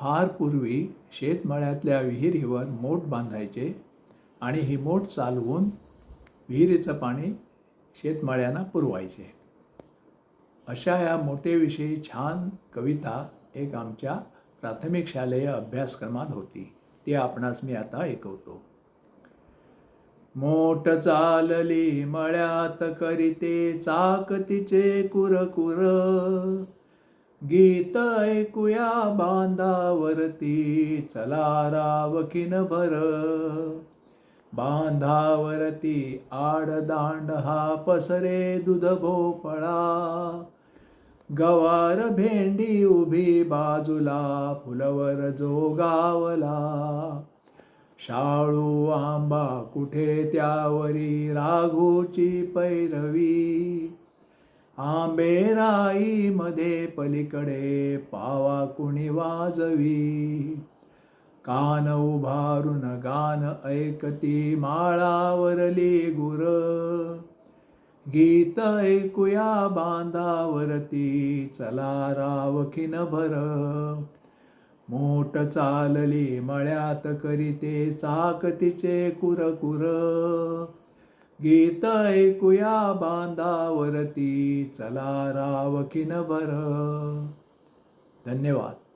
फार पूर्वी शेतमळ्यातल्या विहिरीवर मोठ बांधायचे आणि ही मोठ चालवून विहिरीचं पाणी शेतमळ्यांना पुरवायचे. अशा या मोठेविषयी छान कविता एक आमच्या प्राथमिक शालेय अभ्यासक्रमात होती. ती आपणास मी आता ऐकवतो. मोठ चालली मळ्यात करीते चाकतीचे कुरकुर. गीत ऐकूया बांधावरती. चला रावखीन भर बांधावरती आडदांड हा पसरे दुध भोपळा गवार भेंडी उभी बाजूला फुलवर जो गावला शाळू आंबा कुठे त्यावरी राघूची पैरवी. आंबेराई मध्ये पलीकडे पावा कुणी वाजवी. कान उभारून गान ऐकती माळावरली गुर. गीत ऐकूया बांधावरती चला रावखीन भर मोठ चालली मळ्यात करीते चाकतीचे कुरकुर. गीत ऐकूया बांधावरती चला रावखिन बर धन्यवाद.